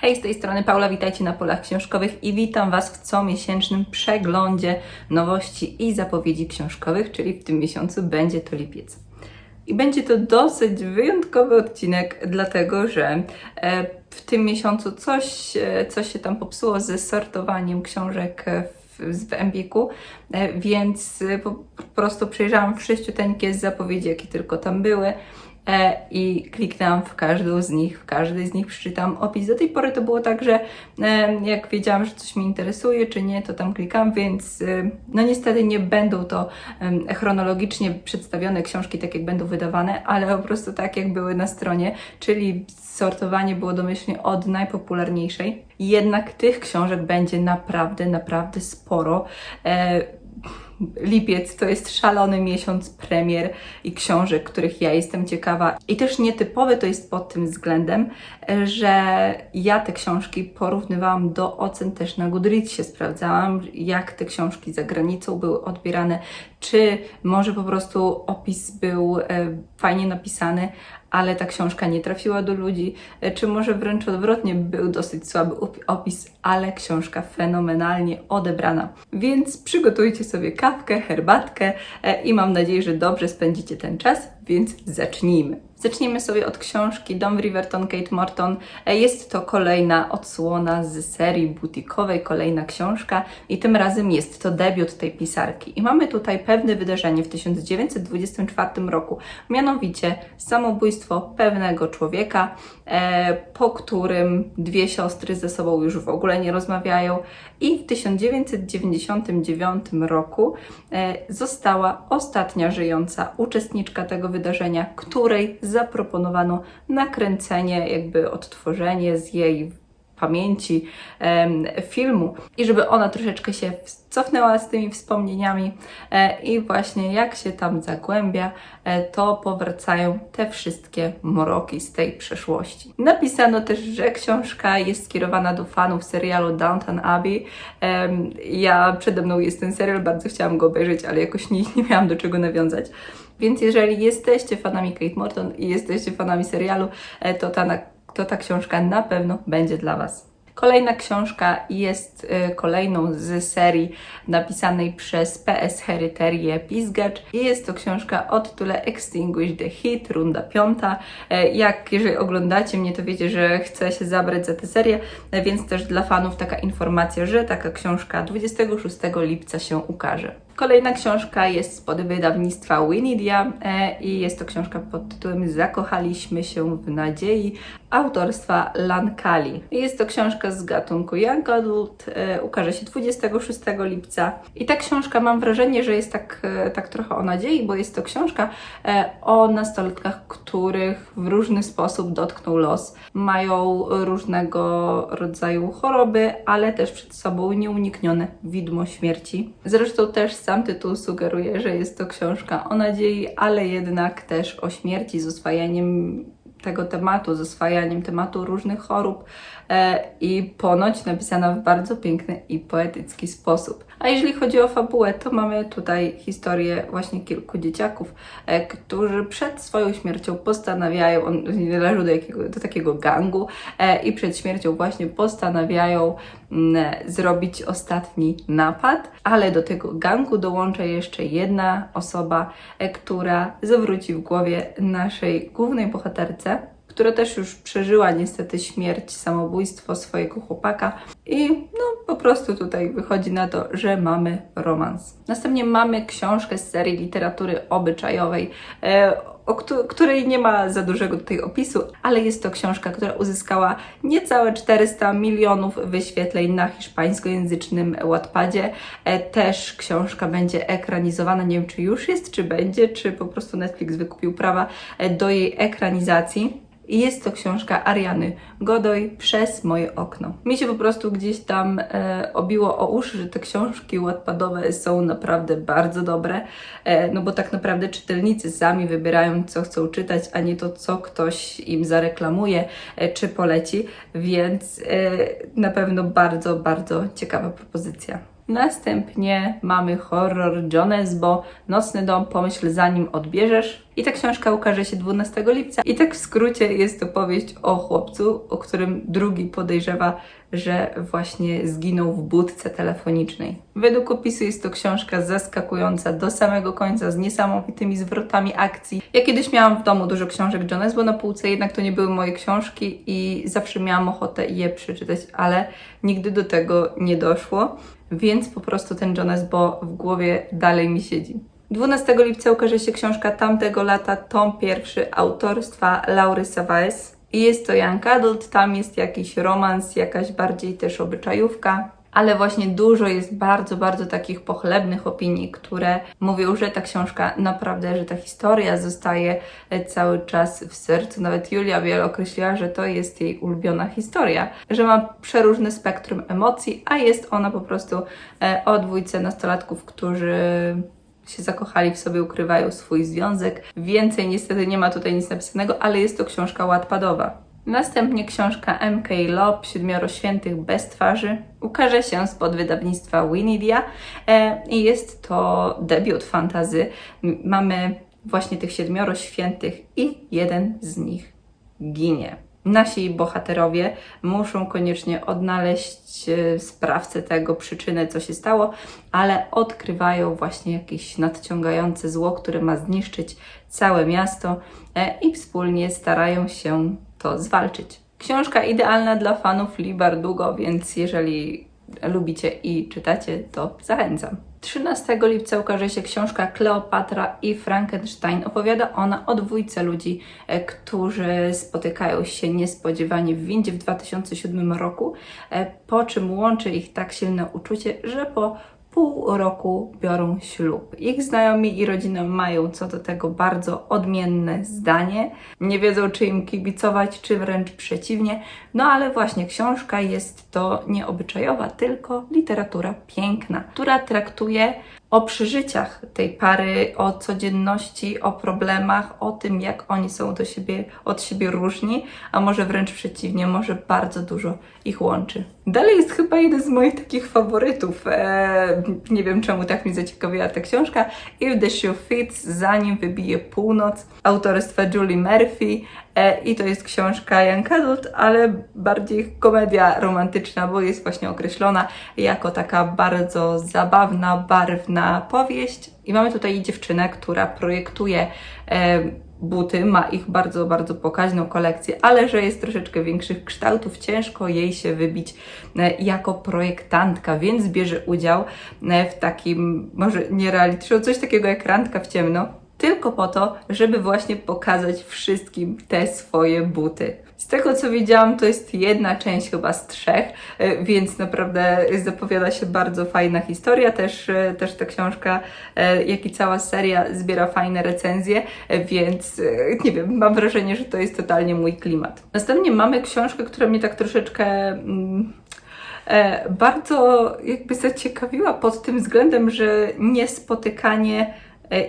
Hej, z tej strony Paula, witajcie na Polach Książkowych i witam Was w comiesięcznym przeglądzie nowości i zapowiedzi książkowych, czyli w tym miesiącu będzie to lipiec. I będzie to dosyć wyjątkowy odcinek, dlatego że e, w tym miesiącu coś, e, coś się tam popsuło ze sortowaniem książek w, w Empiku, e, więc e, po, prostu przejrzałam wszyściuteńkie zapowiedzi, jakie tylko tam były e, i kliknęłam w każdą z nich, w każdej z nich przeczytam opis. Do tej pory to było tak, że e, jak wiedziałam, że coś mnie interesuje, czy nie, to tam klikam, więc e, no niestety nie będą to chronologicznie przedstawione książki, tak jak będą wydawane, ale po prostu tak, jak były na stronie, czyli sortowanie było domyślnie od najpopularniejszej. Jednak tych książek będzie naprawdę, naprawdę sporo. Lipiec to jest szalony miesiąc premier i książek, których ja jestem ciekawa. I też nietypowy to jest pod tym względem, że ja te książki porównywałam do ocen też na Goodreadsie. Sprawdzałam, jak te książki za granicą były odbierane, czy może po prostu opis był e, fajnie napisany, ale ta książka nie trafiła do ludzi, e, czy może wręcz odwrotnie, był dosyć słaby op- opis, ale książka fenomenalnie odebrana. Więc przygotujcie sobie kawkę, herbatkę e, i mam nadzieję, że dobrze spędzicie ten czas, więc zacznijmy. Zacznijmy sobie od książki Dom Riverton Kate Morton. E, Jest to kolejna odsłona z serii butikowej, kolejna książka i tym razem jest to debiut tej pisarki. I mamy tutaj pewne wydarzenie w 1924 roku, mianowicie samobójstwo pewnego człowieka, e, po którym dwie siostry ze sobą już w ogóle nie rozmawiają i w 1999 roku e, została ostatnia żyjąca uczestniczka tego wydarzenia, której zaproponowano nakręcenie, jakby odtworzenie z jej pamięci filmu i żeby ona troszeczkę się cofnęła z tymi wspomnieniami e, i właśnie jak się tam zagłębia, e, to powracają te wszystkie mroki z tej przeszłości. Napisano też, że książka jest skierowana do fanów serialu Downton Abbey. Ja przede mną jest ten serial, bardzo chciałam go obejrzeć, ale jakoś nie, nie miałam do czego nawiązać. Więc jeżeli jesteście fanami Kate Morton i jesteście fanami serialu, e, to ta, to ta książka na pewno będzie dla Was. Kolejna książka jest e, kolejną z serii napisanej przez PS Heryterię Pizgacz i jest to książka o tytule Extinguish the Heat, runda piąta. E, Jak jeżeli oglądacie mnie, to wiecie, że chcę się zabrać za tę serię, więc też dla fanów taka informacja, że taka książka 26 lipca się ukaże. Kolejna książka jest spod wydawnictwa Winidia e, i jest to książka pod tytułem Zakochaliśmy się w nadziei autorstwa Lankali. Jest to książka z gatunku Young Adult, e, ukaże się 26 lipca i ta książka mam wrażenie, że jest tak, e, tak trochę o nadziei, bo jest to książka o nastolatkach, których w różny sposób dotknął los. Mają różnego rodzaju choroby, ale też przed sobą nieuniknione widmo śmierci. Zresztą też tytuł sugeruje, że jest to książka o nadziei, ale jednak też o śmierci z oswajaniem tego tematu, z oswajaniem tematu różnych chorób i ponoć napisana w bardzo piękny i poetycki sposób. A jeżeli chodzi o fabułę, to mamy tutaj historię właśnie kilku dzieciaków, e, którzy przed swoją śmiercią postanawiają, on należą do, jakiego, do takiego gangu e, i przed śmiercią właśnie postanawiają mm, zrobić ostatni napad, ale do tego gangu dołącza jeszcze jedna osoba, e, która zawróci w głowie naszej głównej bohaterce, która też już przeżyła niestety śmierć, samobójstwo swojego chłopaka i no po prostu tutaj wychodzi na to, że mamy romans. Następnie mamy książkę z serii literatury obyczajowej, e, o któ- której nie ma za dużego tutaj opisu, ale jest to książka, która uzyskała niecałe 400 milionów wyświetleń na hiszpańskojęzycznym Wattpadzie. E, Też książka będzie ekranizowana, nie wiem czy już jest, czy będzie, czy po prostu Netflix wykupił prawa e, do jej ekranizacji. I jest to książka Ariany Godoy przez moje okno. Mi się po prostu gdzieś tam e, obiło o uszy, że te książki wattpadowe są naprawdę bardzo dobre, e, no bo tak naprawdę czytelnicy sami wybierają, co chcą czytać, a nie to, co ktoś im zareklamuje e, czy poleci, więc e, na pewno bardzo, bardzo ciekawa propozycja. Następnie mamy horror Jonesbo, Nocny dom, pomyśl zanim odbierzesz. I ta książka ukaże się 12 lipca. I tak w skrócie jest to powieść o chłopcu, o którym drugi podejrzewa, że właśnie zginął w budce telefonicznej. Według opisu jest to książka zaskakująca do samego końca, z niesamowitymi zwrotami akcji. Ja kiedyś miałam w domu dużo książek Jonesbo na półce, jednak to nie były moje książki i zawsze miałam ochotę je przeczytać, ale nigdy do tego nie doszło, więc po prostu ten Jonesbo w głowie dalej mi siedzi. 12 lipca ukaże się książka tamtego lata, tom pierwszy autorstwa Laury Savas. I jest to young adult, tam jest jakiś romans, jakaś bardziej też obyczajówka. Ale właśnie dużo jest bardzo, bardzo takich pochlebnych opinii, które mówią, że ta książka naprawdę, że ta historia zostaje e, cały czas w sercu. Nawet Julia Biel określiła, że to jest jej ulubiona historia, że ma przeróżne spektrum emocji, a jest ona po prostu e, o dwójce nastolatków, którzy się zakochali w sobie, ukrywają swój związek. Więcej niestety nie ma tutaj nic napisanego, ale jest to książka ładpadowa. Następnie książka M.K. Lob, Siedmioro Świętych bez twarzy, ukaże się spod wydawnictwa Winidia e, i jest to debiut fantazy. Mamy właśnie tych Siedmioro Świętych i jeden z nich ginie. Nasi bohaterowie muszą koniecznie odnaleźć e, sprawcę tego, przyczynę, co się stało, ale odkrywają właśnie jakieś nadciągające zło, które ma zniszczyć całe miasto e, i wspólnie starają się to zwalczyć. Książka idealna dla fanów Lee Bardugo, więc jeżeli lubicie i czytacie, to zachęcam. 13 lipca ukaże się książka Kleopatra i Frankenstein. Opowiada ona o dwójce ludzi, e, którzy spotykają się niespodziewanie w windzie w 2007 roku, e, po czym łączy ich tak silne uczucie, że po pół roku biorą ślub. Ich znajomi i rodzina mają co do tego bardzo odmienne zdanie. Nie wiedzą, czy im kibicować, czy wręcz przeciwnie. No ale właśnie książka jest to nie obyczajowa, tylko literatura piękna, która traktuje o przeżyciach tej pary, o codzienności, o problemach, o tym, jak oni są do siebie, od siebie różni, a może wręcz przeciwnie, może bardzo dużo ich łączy. Dalej jest chyba jeden z moich takich faworytów. Eee, nie wiem czemu tak mnie zaciekawiła ta książka. If the Shoe Fits, zanim wybije północ, autorstwa Julie Murphy. E, I to jest książka Young Adult, ale bardziej komedia romantyczna, bo jest właśnie określona jako taka bardzo zabawna, barwna powieść. I mamy tutaj dziewczynę, która projektuje e, buty, ma ich bardzo, bardzo pokaźną kolekcję, ale że jest troszeczkę większych kształtów, ciężko jej się wybić e, jako projektantka, więc bierze udział w takim, może nie reality show, coś takiego jak randka w ciemno, tylko po to, żeby właśnie pokazać wszystkim te swoje buty. Z tego co widziałam, to jest jedna część chyba z trzech, e, więc naprawdę zapowiada się bardzo fajna historia. Też, e, też ta książka, e, jak i cała seria zbiera fajne recenzje, więc nie wiem, mam wrażenie, że to jest totalnie mój klimat. Następnie mamy książkę, która mnie tak troszeczkę. Mm, bardzo jakby zaciekawiła pod tym względem, że niespotykanie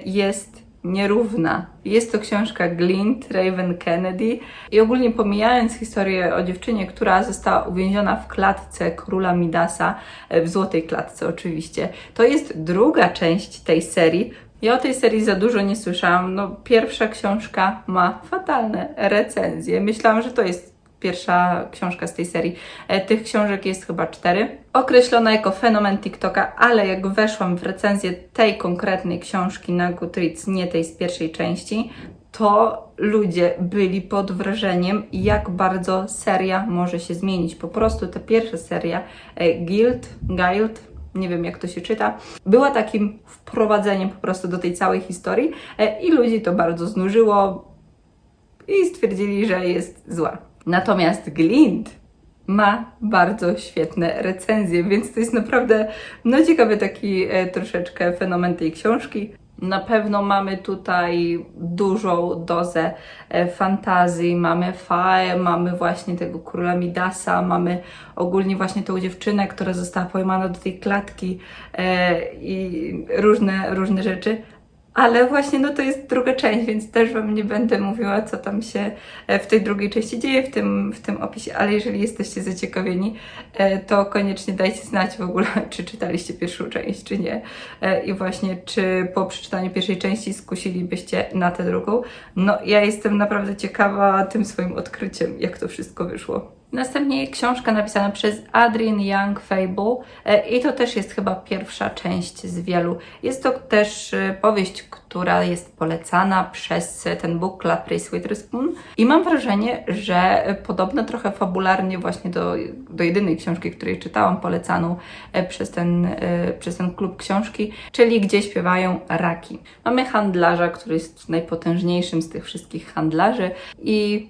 jest nierówna. Jest to książka Glint, Raven Kennedy i ogólnie pomijając historię o dziewczynie, która została uwięziona w klatce króla Midasa, e, w złotej klatce oczywiście, to jest druga część tej serii, ja o tej serii za dużo nie słyszałam. No, pierwsza książka ma fatalne recenzje. Myślałam, że to jest pierwsza książka z tej serii. E, Tych książek jest chyba cztery. Określona jako fenomen TikToka, ale jak weszłam w recenzję tej konkretnej książki na Goodreads, nie tej z pierwszej części, to ludzie byli pod wrażeniem, jak bardzo seria może się zmienić. Po prostu ta pierwsza seria, e, Guild, Guild, nie wiem jak to się czyta, była takim wprowadzeniem po prostu do tej całej historii e, i ludzi to bardzo znużyło i stwierdzili, że jest zła. Natomiast Glint ma bardzo świetne recenzje, więc to jest naprawdę no ciekawy taki e, troszeczkę fenomen tej książki. Na pewno mamy tutaj dużą dozę e, fantazji, mamy Fae, mamy właśnie tego króla Midasa, mamy ogólnie właśnie tą dziewczynę, która została pojmana do tej klatki e, i różne, różne rzeczy. Ale właśnie no to jest druga część, więc też Wam nie będę mówiła, co tam się e, w tej drugiej części dzieje w tym, w tym opisie, ale jeżeli jesteście zaciekawieni, e, to koniecznie dajcie znać w ogóle, czy czytaliście pierwszą część, czy nie. E, I właśnie, czy po przeczytaniu pierwszej części skusilibyście na tę drugą. No, ja jestem naprawdę ciekawa tym swoim odkryciem, jak to wszystko wyszło. Następnie książka napisana przez Adrian Young Fable e, i to też jest chyba pierwsza część z wielu. Jest to też e, powieść, która jest polecana przez ten book Club Reese Witherspoon i mam wrażenie, że podobno trochę fabularnie właśnie do, do jedynej książki, której czytałam, polecaną e, przez ten, przez ten klub książki, czyli Gdzie śpiewają raki. Mamy handlarza, który jest najpotężniejszym z tych wszystkich handlarzy i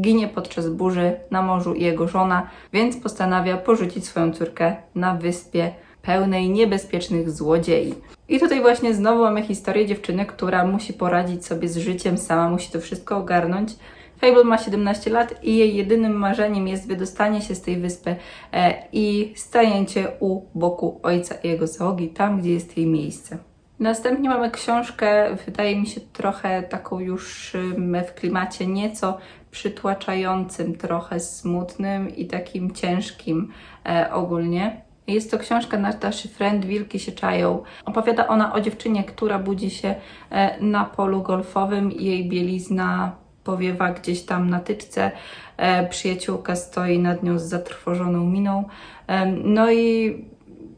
ginie podczas burzy na morzu i jego żona, więc postanawia porzucić swoją córkę na wyspie pełnej niebezpiecznych złodziei. I tutaj właśnie znowu mamy historię dziewczyny, która musi poradzić sobie z życiem sama, musi to wszystko ogarnąć. Fable ma 17 lat i jej jedynym marzeniem jest wydostanie się z tej wyspy e, i stajęcie u boku ojca i jego załogi, tam gdzie jest jej miejsce. Następnie mamy książkę, wydaje mi się trochę taką już w klimacie nieco przytłaczającym, trochę smutnym i takim ciężkim e, ogólnie. Jest to książka Nataszy Friend, Wilki się czają. Opowiada ona o dziewczynie, która budzi się e, na polu golfowym i jej bielizna powiewa gdzieś tam na tyczce. E, przyjaciółka stoi nad nią z zatrwożoną miną. E, no i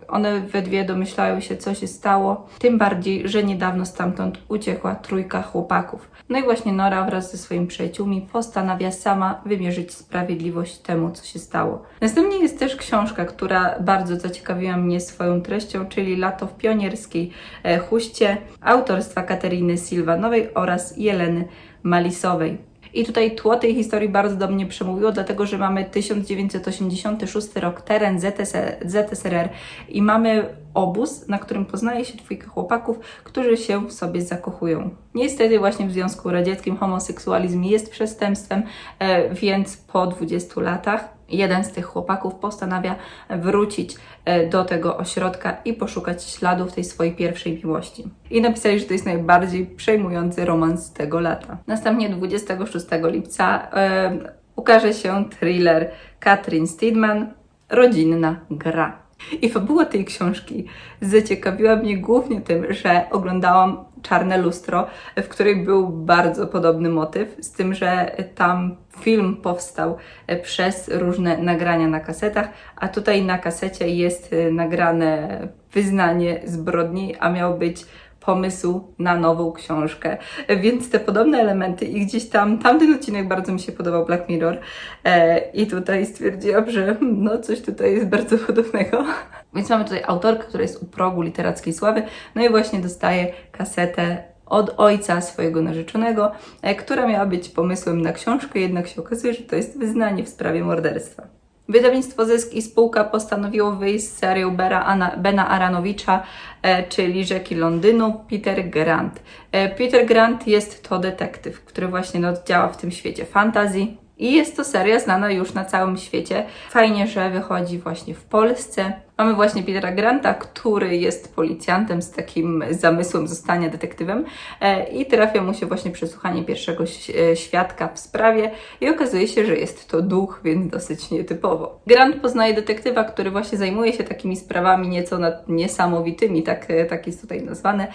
one we dwie domyślają się, co się stało, tym bardziej, że niedawno stamtąd uciekła trójka chłopaków. No i właśnie Nora wraz ze swoimi przyjaciółmi postanawia sama wymierzyć sprawiedliwość temu, co się stało. Następnie jest też książka, która bardzo zaciekawiła mnie swoją treścią, czyli Lato w pionierskiej e, huście autorstwa Kateriny Silvanowej oraz Jeleny Malisowej. I tutaj tło tej historii bardzo do mnie przemówiło, dlatego że mamy 1986 rok, teren ZSR, ZSRR i mamy obóz, na którym poznaje się dwójka chłopaków, którzy się w sobie zakochują. Niestety właśnie w Związku Radzieckim homoseksualizm jest przestępstwem, e, więc po 20 latach jeden z tych chłopaków postanawia wrócić e, do tego ośrodka i poszukać śladów tej swojej pierwszej miłości. I napisali, że to jest najbardziej przejmujący romans tego lata. Następnie 26 lipca e, ukaże się thriller Katrin Steedman Rodzinna gra. I fabuła tej książki zaciekawiła mnie głównie tym, że oglądałam Czarne Lustro, w której był bardzo podobny motyw, z tym, że tam film powstał przez różne nagrania na kasetach, a tutaj na kasecie jest nagrane wyznanie zbrodni, a miał być pomysł na nową książkę. Więc te podobne elementy i gdzieś tam, tamten odcinek bardzo mi się podobał, Black Mirror. E, I tutaj stwierdziłam, że hmm, no coś tutaj jest bardzo podobnego. Więc mamy tutaj autorkę, która jest u progu literackiej sławy, no i właśnie dostaje kasetę od ojca swojego narzeczonego, e, która miała być pomysłem na książkę, jednak się okazuje, że to jest wyznanie w sprawie morderstwa. Wydawnictwo Zysk i spółka postanowiło wyjść z serią Ana, Bena Aranowicza, e, czyli Rzeki Londynu, Peter Grant. E, Peter Grant jest to detektyw, który właśnie no, działa w tym świecie fantazji. I jest to seria znana już na całym świecie. Fajnie, że wychodzi właśnie w Polsce. Mamy właśnie Petera Granta, który jest policjantem z takim zamysłem zostania detektywem e, i trafia mu się właśnie przesłuchanie pierwszego e, świadka w sprawie i okazuje się, że jest to duch, więc dosyć nietypowo. Grant poznaje detektywa, który właśnie zajmuje się takimi sprawami nieco niesamowitymi, tak, e, tak jest tutaj nazwane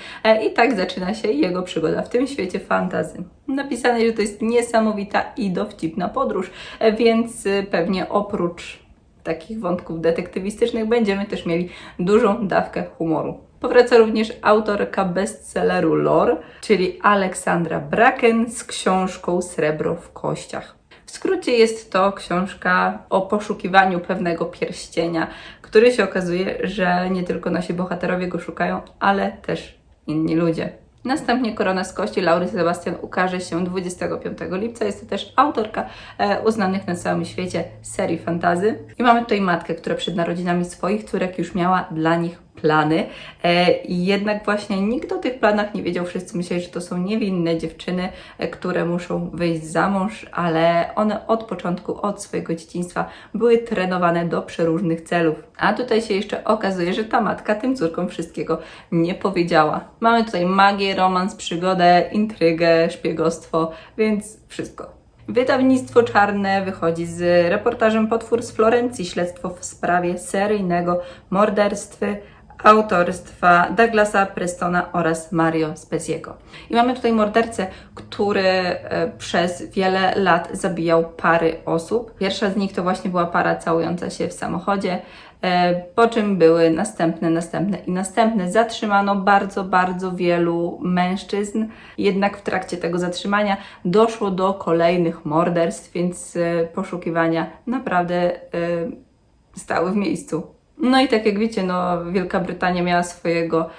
i tak zaczyna się jego przygoda w tym świecie fantazy. Napisane, że to jest niesamowita i dowcipna podróż, więc pewnie oprócz takich wątków detektywistycznych będziemy też mieli dużą dawkę humoru. Powraca również autorka bestselleru Lore, czyli Aleksandra Braken z książką Srebro w kościach. W skrócie jest to książka o poszukiwaniu pewnego pierścienia, który się okazuje, że nie tylko nasi bohaterowie go szukają, ale też inni ludzie. Następnie Korona z Kości Laury Sebastian ukaże się 25 lipca. Jest to też autorka e, uznanych na całym świecie serii fantazy. I mamy tutaj matkę, która przed narodzinami swoich córek już miała dla nich plany. E, I jednak właśnie nikt o tych planach nie wiedział. Wszyscy myśleli, że to są niewinne dziewczyny, e, które muszą wyjść za mąż, ale one od początku, od swojego dzieciństwa były trenowane do przeróżnych celów. A tutaj się jeszcze okazuje, że ta matka tym córkom wszystkiego nie powiedziała. Mamy tutaj magię, romans, przygodę, intrygę, szpiegostwo, więc wszystko. Wydawnictwo Czarne wychodzi z reportażem Potwór z Florencji, śledztwo w sprawie seryjnego morderstwy autorstwa Douglasa Prestona oraz Mario Speziego. I mamy tutaj mordercę, który e, przez wiele lat zabijał pary osób. Pierwsza z nich to właśnie była para całująca się w samochodzie, e, po czym były następne, następne i następne. Zatrzymano bardzo, bardzo wielu mężczyzn, jednak w trakcie tego zatrzymania doszło do kolejnych morderstw, więc e, poszukiwania naprawdę stały w miejscu. No i tak jak wiecie, no Wielka Brytania miała swojego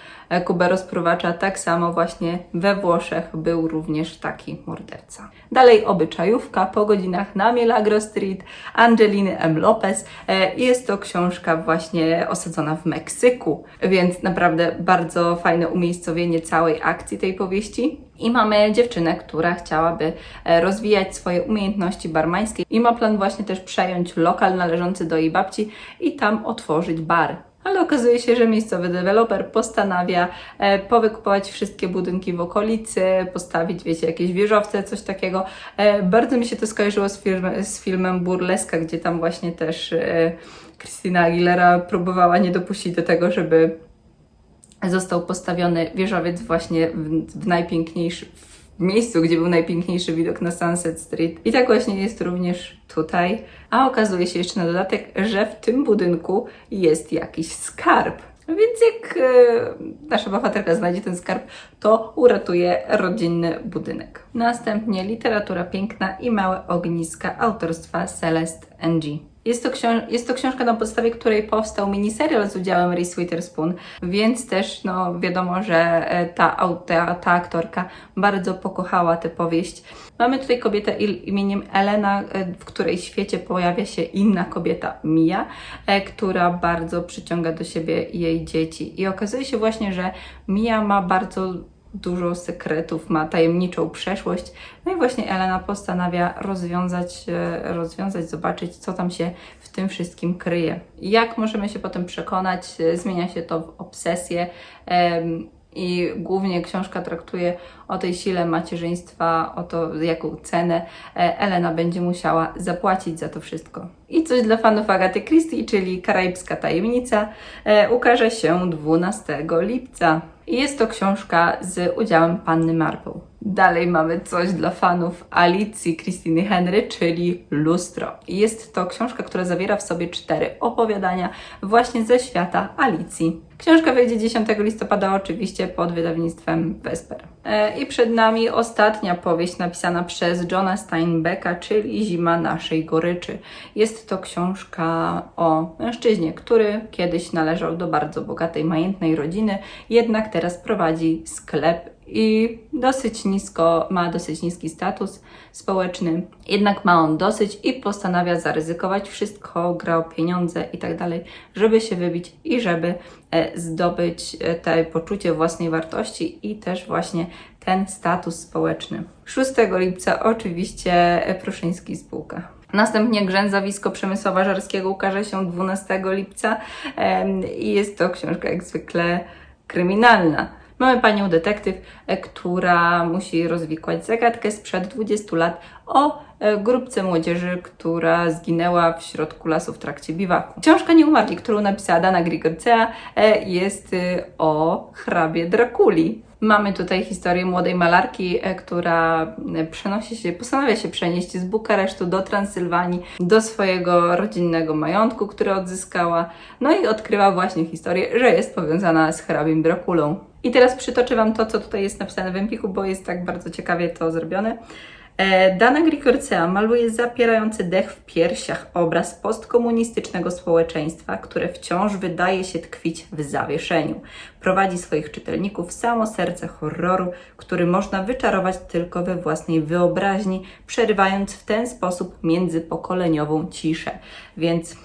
Kubę rozprowacza, tak samo właśnie we Włoszech był również taki morderca. Dalej obyczajówka po godzinach na Milagro Street Angeliny M. Lopez. E, Jest to książka właśnie osadzona w Meksyku, więc naprawdę bardzo fajne umiejscowienie całej akcji tej powieści. I mamy dziewczynę, która chciałaby e, rozwijać swoje umiejętności barmańskie i ma plan właśnie też przejąć lokal należący do jej babci i tam otworzyć bar. Ale okazuje się, że miejscowy deweloper postanawia e, powykupować wszystkie budynki w okolicy, postawić, wiecie, jakieś wieżowce, coś takiego. E, bardzo mi się to skojarzyło z, z filmem Burleska, gdzie tam właśnie też e, Christina Aguilera próbowała nie dopuścić do tego, żeby został postawiony wieżowiec właśnie w, w najpiękniejszym w miejscu, gdzie był najpiękniejszy widok na Sunset Street. I tak właśnie jest również tutaj. A okazuje się jeszcze na dodatek, że w tym budynku jest jakiś skarb. Więc jak e, nasza bohaterka znajdzie ten skarb, to uratuje rodzinny budynek. Następnie literatura piękna i małe ogniska autorstwa Celeste Ng. Jest to, jest to książka, na podstawie której powstał miniserial z udziałem Reese Witherspoon, więc też no, wiadomo, że e, ta, ta, ta aktorka bardzo pokochała tę powieść. Mamy tutaj kobietę imieniem Elena, e, w której świecie pojawia się inna kobieta, Mia, e, która bardzo przyciąga do siebie jej dzieci. I okazuje się właśnie, że Mia ma bardzo dużo sekretów, ma tajemniczą przeszłość. No i właśnie Elena postanawia rozwiązać, e, rozwiązać, zobaczyć, co tam się w tym wszystkim kryje. Jak możemy się potem przekonać, e, zmienia się to w obsesję. I głównie książka traktuje o tej sile macierzyństwa, o to, jaką cenę e, Elena będzie musiała zapłacić za to wszystko. I coś dla fanów Agaty Christie, czyli Karaibska Tajemnica, ukaże się 12 lipca. I jest to książka z udziałem Panny Marple. Dalej mamy coś dla fanów Alicji Christiny Henry, czyli Lustro. Jest to książka, która zawiera w sobie cztery opowiadania właśnie ze świata Alicji. Książka wyjdzie 10 listopada, oczywiście pod wydawnictwem Vesper. E, I przed nami ostatnia powieść napisana przez Johna Steinbecka, czyli Zima naszej goryczy. Jest to książka o mężczyźnie, który kiedyś należał do bardzo bogatej, majętnej rodziny, jednak teraz prowadzi sklep i dosyć nisko, ma dosyć niski status społeczny, jednak ma on dosyć i postanawia zaryzykować wszystko, gra o pieniądze i tak dalej, żeby się wybić i żeby e, zdobyć e, te poczucie własnej wartości i też właśnie ten status społeczny. 6 lipca oczywiście Pruszyński spółka. Następnie Grzęzawisko Przemysława Żarskiego ukaże się 12 lipca i jest to książka jak zwykle kryminalna. Mamy panią detektyw, e, która musi rozwikłać zagadkę sprzed 20 lat o e, grupce młodzieży, która zginęła w środku lasu w trakcie biwaku. Książka Nieumarli, którą napisała Dana Grigorcea, e, jest y, o hrabie Drakuli. Mamy tutaj historię młodej malarki, która przenosi się, postanawia się przenieść z Bukaresztu do Transylwanii, do swojego rodzinnego majątku, który odzyskała. No i odkrywa właśnie historię, że jest powiązana z hrabim Drakulą. I teraz przytoczę Wam to, co tutaj jest napisane w Empiku, bo jest tak bardzo ciekawie to zrobione. E, Dana Grikorcea maluje zapierający dech w piersiach obraz postkomunistycznego społeczeństwa, które wciąż wydaje się tkwić w zawieszeniu. Prowadzi swoich czytelników w samo serce horroru, który można wyczarować tylko we własnej wyobraźni, przerywając w ten sposób międzypokoleniową ciszę. Więc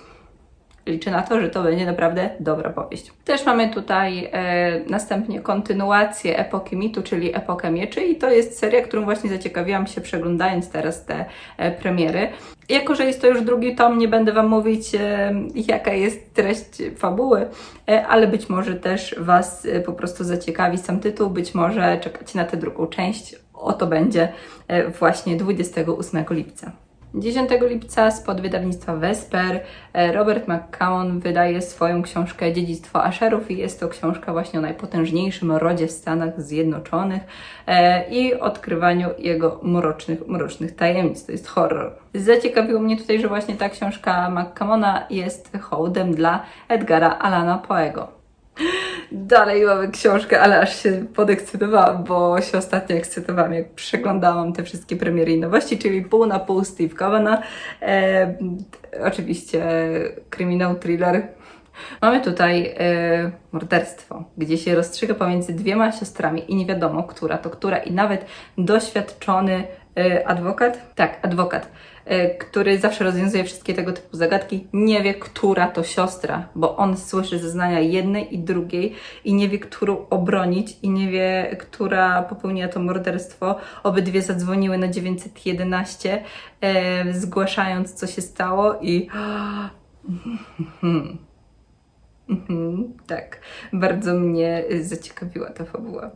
liczę na to, że to będzie naprawdę dobra powieść. Też mamy tutaj e, następnie kontynuację epoki mitu, czyli epokę mieczy i to jest seria, którą właśnie zaciekawiłam się przeglądając teraz te e, premiery. Jako, że jest to już drugi tom, nie będę Wam mówić, e, jaka jest treść fabuły, e, ale być może też Was e, po prostu zaciekawi sam tytuł, być może czekacie na tę drugą część. Oto będzie e, właśnie 28 lipca. 10 lipca spod wydawnictwa Vesper e, Robert McCown wydaje swoją książkę Dziedzictwo Asherów i jest to książka właśnie o najpotężniejszym rodzie w Stanach Zjednoczonych e, i odkrywaniu jego mrocznych, mrocznych tajemnic. To jest horror. Zaciekawiło mnie tutaj, że właśnie ta książka McCowna jest hołdem dla Edgara Alana Poego. Dalej mamy książkę, ale aż się podekscytowałam, bo się ostatnio ekscytowałam, jak przeglądałam te wszystkie premiery i nowości, czyli pół na pół Steve Kavanagh. E, oczywiście kryminał, thriller. Mamy tutaj e, morderstwo, gdzie się rozstrzyga pomiędzy dwiema siostrami i nie wiadomo, która to która i nawet doświadczony e, adwokat, tak, adwokat, który zawsze rozwiązuje wszystkie tego typu zagadki, nie wie, która to siostra, bo on słyszy zeznania jednej i drugiej i nie wie, którą obronić i nie wie, która popełniła to morderstwo. Obydwie zadzwoniły na 911, e, zgłaszając, co się stało i... Mhm, tak, bardzo mnie zaciekawiła ta fabuła.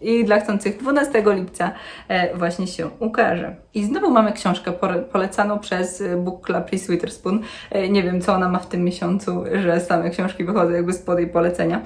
I dla chcących 12 lipca e, właśnie się ukaże. I znowu mamy książkę polecaną przez e, Book Club Reese Witherspoon. E, nie wiem, co ona ma w tym miesiącu, że same książki wychodzą jakby spod jej polecenia.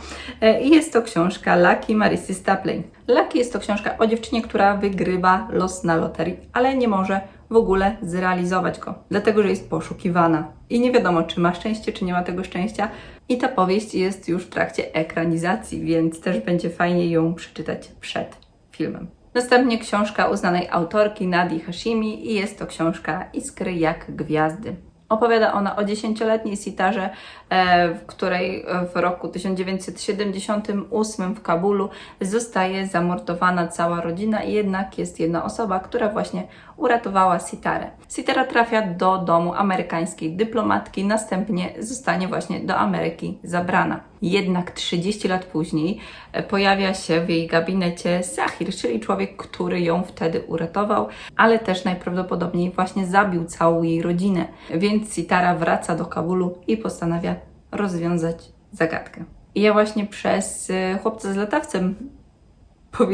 I jest to książka Lucky Marissy Stapley. Lucky jest to książka o dziewczynie, która wygrywa los na loterii, ale nie może w ogóle zrealizować go, dlatego że jest poszukiwana. I nie wiadomo, czy ma szczęście, czy nie ma tego szczęścia. I ta powieść jest już w trakcie ekranizacji, więc też będzie fajnie ją przeczytać przed filmem. Następnie książka uznanej autorki Nadi Hashimi i jest to książka Iskry jak gwiazdy. Opowiada ona o dziesięcioletniej sitarze, e, w której w roku 1978 w Kabulu zostaje zamordowana cała rodzina i jednak jest jedna osoba, która właśnie uratowała sitarę. Sitara trafia do domu amerykańskiej dyplomatki, następnie zostanie właśnie do Ameryki zabrana. Jednak 30 lat później e, pojawia się w jej gabinecie Sahir, czyli człowiek, który ją wtedy uratował, ale też najprawdopodobniej właśnie zabił całą jej rodzinę. Więc Sitara wraca do Kabulu i postanawia rozwiązać zagadkę. I ja właśnie przez e, chłopca z latawcem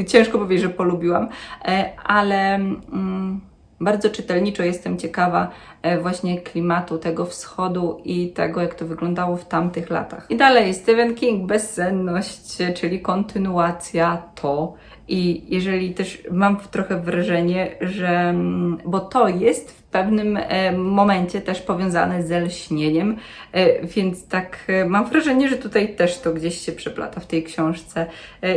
ciężko powiedzieć, że polubiłam, e, ale mm, bardzo czytelniczo jestem ciekawa e, właśnie klimatu tego wschodu i tego, jak to wyglądało w tamtych latach. I dalej Stephen King, bezsenność, e, czyli kontynuacja to. I jeżeli też mam trochę wrażenie, że, mm, bo to jest w pewnym e, momencie też powiązane ze lśnieniem, więc tak mam wrażenie, że tutaj też to gdzieś się przeplata w tej książce.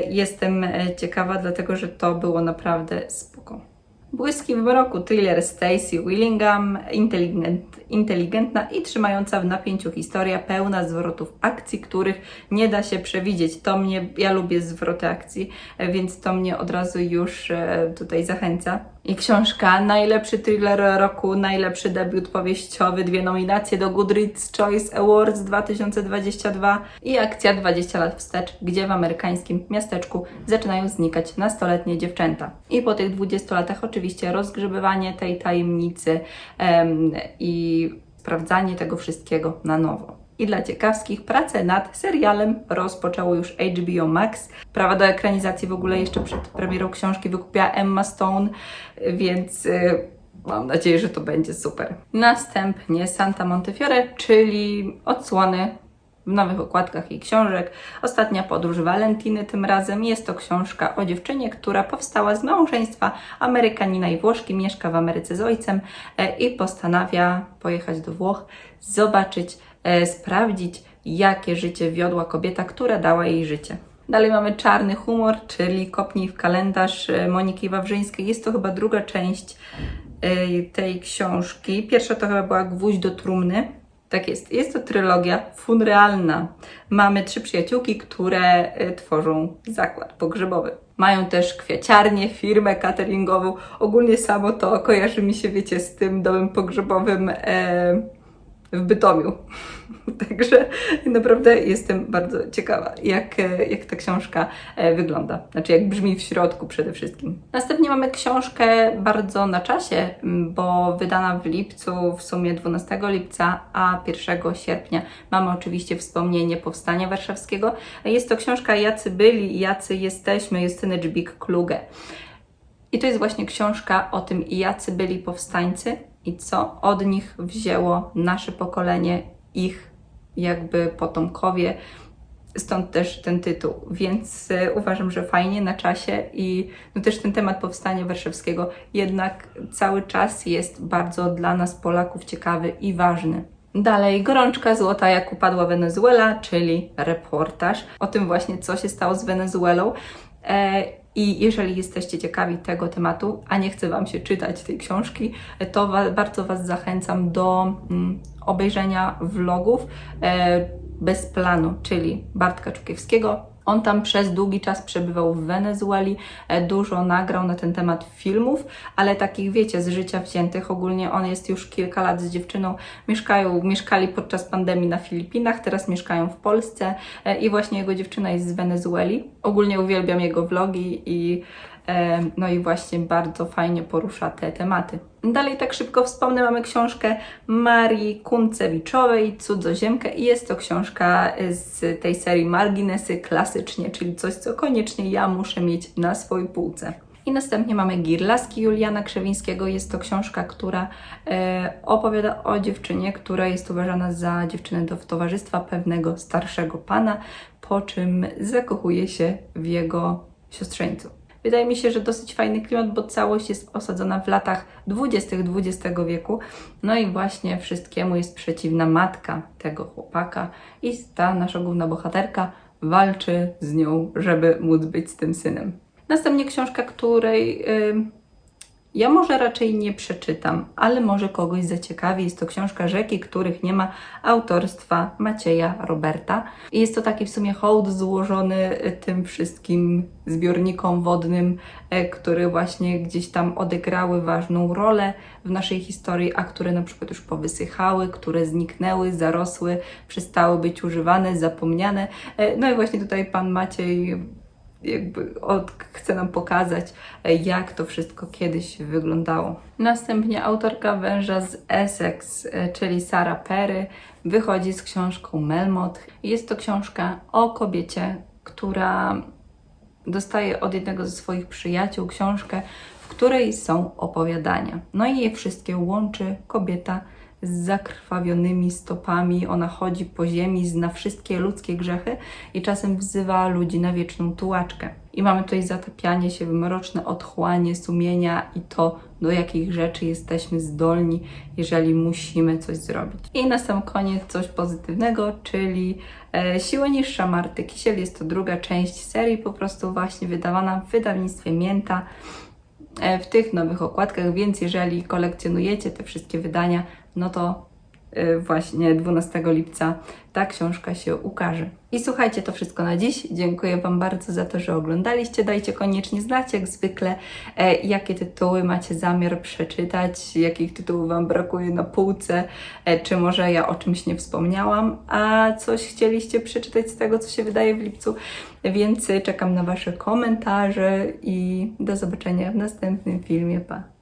Jestem ciekawa, dlatego że to było naprawdę spoko. Błyski w mroku thriller Stacey Willingham, inteligent, inteligentna i trzymająca w napięciu historia, pełna zwrotów akcji, których nie da się przewidzieć. To mnie, ja lubię zwroty akcji, więc to mnie od razu już e, tutaj zachęca. I książka Najlepszy thriller roku, najlepszy debiut powieściowy, dwie nominacje do Goodreads Choice Awards 2022 i akcja 20 lat wstecz, gdzie w amerykańskim miasteczku zaczynają znikać nastoletnie dziewczęta. I po tych 20 latach oczywiście rozgrzebywanie tej tajemnicy em, i sprawdzanie tego wszystkiego na nowo. I dla ciekawskich pracę nad serialem rozpoczęło już HBO Max. Prawa do ekranizacji w ogóle jeszcze przed premierą książki wykupiła Emma Stone, więc y, mam nadzieję, że to będzie super. Następnie Santa Montefiore, czyli odsłony w nowych okładkach jej książek. Ostatnia podróż Walentiny tym razem jest to książka o dziewczynie, która powstała z małżeństwa Amerykanina i Włoszki, mieszka w Ameryce z ojcem e, i postanawia pojechać do Włoch, zobaczyć, e, sprawdzić, jakie życie wiodła kobieta, która dała jej życie. Dalej mamy czarny humor, czyli kopnij w kalendarz e, Moniki Wawrzyńskiej. Jest to chyba druga część tej książki. Pierwsza to chyba była Gwóźdź do trumny. Tak jest. Jest to trylogia funrealna. Mamy trzy przyjaciółki, które e, tworzą zakład pogrzebowy. Mają też kwiaciarnię, firmę cateringową. Ogólnie samo to kojarzy mi się, wiecie, z tym domem pogrzebowym e, w Bytomiu. Także naprawdę jestem bardzo ciekawa, jak, e, jak ta książka e, wygląda. Znaczy, jak brzmi w środku przede wszystkim. Następnie mamy książkę bardzo na czasie, bo wydana w lipcu, w sumie 12 lipca, a 1 sierpnia mamy oczywiście wspomnienie Powstania Warszawskiego. Jest to książka Jacy byli jacy jesteśmy Justyny Dżbik-Kluge. I to jest właśnie książka o tym, jacy byli powstańcy i co od nich wzięło nasze pokolenie, ich jakby potomkowie. Stąd też ten tytuł, więc e, uważam, że fajnie na czasie i no też ten temat powstania warszawskiego jednak cały czas jest bardzo dla nas Polaków ciekawy i ważny. Dalej, gorączka złota, jak upadła Wenezuela, czyli reportaż o tym właśnie, co się stało z Wenezuelą. E, I jeżeli jesteście ciekawi tego tematu, a nie chce Wam się czytać tej książki, to bardzo Was zachęcam do mm, obejrzenia vlogów e, bez planu, czyli Bartka Czukiewskiego. On tam przez długi czas przebywał w Wenezueli, e, dużo nagrał na ten temat filmów, ale takich wiecie, z życia wziętych. Ogólnie on jest już kilka lat z dziewczyną, mieszkają, mieszkali podczas pandemii na Filipinach, teraz mieszkają w Polsce e, i właśnie jego dziewczyna jest z Wenezueli. Ogólnie uwielbiam jego vlogi i no i właśnie bardzo fajnie porusza te tematy. Dalej tak szybko wspomnę, mamy książkę Marii Kuncewiczowej, Cudzoziemkę i jest to książka z tej serii Marginesy klasycznie, czyli coś, co koniecznie ja muszę mieć na swojej półce. I następnie mamy Girlaski Juliana Krzewińskiego. Jest to książka, która e, opowiada o dziewczynie, która jest uważana za dziewczynę do towarzystwa pewnego starszego pana, po czym zakochuje się w jego siostrzeńcu. Wydaje mi się, że dosyć fajny klimat, bo całość jest osadzona w latach 20. XX wieku. No i właśnie wszystkiemu jest przeciwna matka tego chłopaka i ta nasza główna bohaterka walczy z nią, żeby móc być z tym synem. Następnie książka, której ym, ja może raczej nie przeczytam, ale może kogoś zaciekawi. Jest to książka Rzeki, których nie ma autorstwa Macieja Roberta. I jest to taki w sumie hołd złożony y, tym wszystkim zbiornikom wodnym, e, które właśnie gdzieś tam odegrały ważną rolę w naszej historii, a które na przykład już powysychały, które zniknęły, zarosły, przestały być używane, zapomniane. E, No i właśnie tutaj pan Maciej jakby od, chce nam pokazać, e, jak to wszystko kiedyś wyglądało. Następnie autorka Węża z Essex, e, czyli Sara Perry, wychodzi z książką Melmoth. Jest to książka o kobiecie, która dostaje od jednego ze swoich przyjaciół książkę, w której są opowiadania. No i je wszystkie łączy kobieta z zakrwawionymi stopami. Ona chodzi po ziemi, zna wszystkie ludzkie grzechy i czasem wzywa ludzi na wieczną tułaczkę. I mamy tutaj zatapianie się w mroczne otchłanie sumienia i to, do jakich rzeczy jesteśmy zdolni, jeżeli musimy coś zrobić. I na sam koniec coś pozytywnego, czyli e, Siła Niższa Marty Kisiel. Jest to druga część serii, po prostu właśnie wydawana w wydawnictwie Mięta e, w tych nowych okładkach, więc jeżeli kolekcjonujecie te wszystkie wydania, no to e, właśnie 12 lipca ta książka się ukaże. I słuchajcie, to wszystko na dziś. Dziękuję Wam bardzo za to, że oglądaliście. Dajcie koniecznie znać, jak zwykle, e, jakie tytuły macie zamiar przeczytać, jakich tytułów Wam brakuje na półce, e, czy może ja o czymś nie wspomniałam, a coś chcieliście przeczytać z tego, co się wydaje w lipcu. Więc e, czekam na Wasze komentarze i do zobaczenia w następnym filmie. Pa!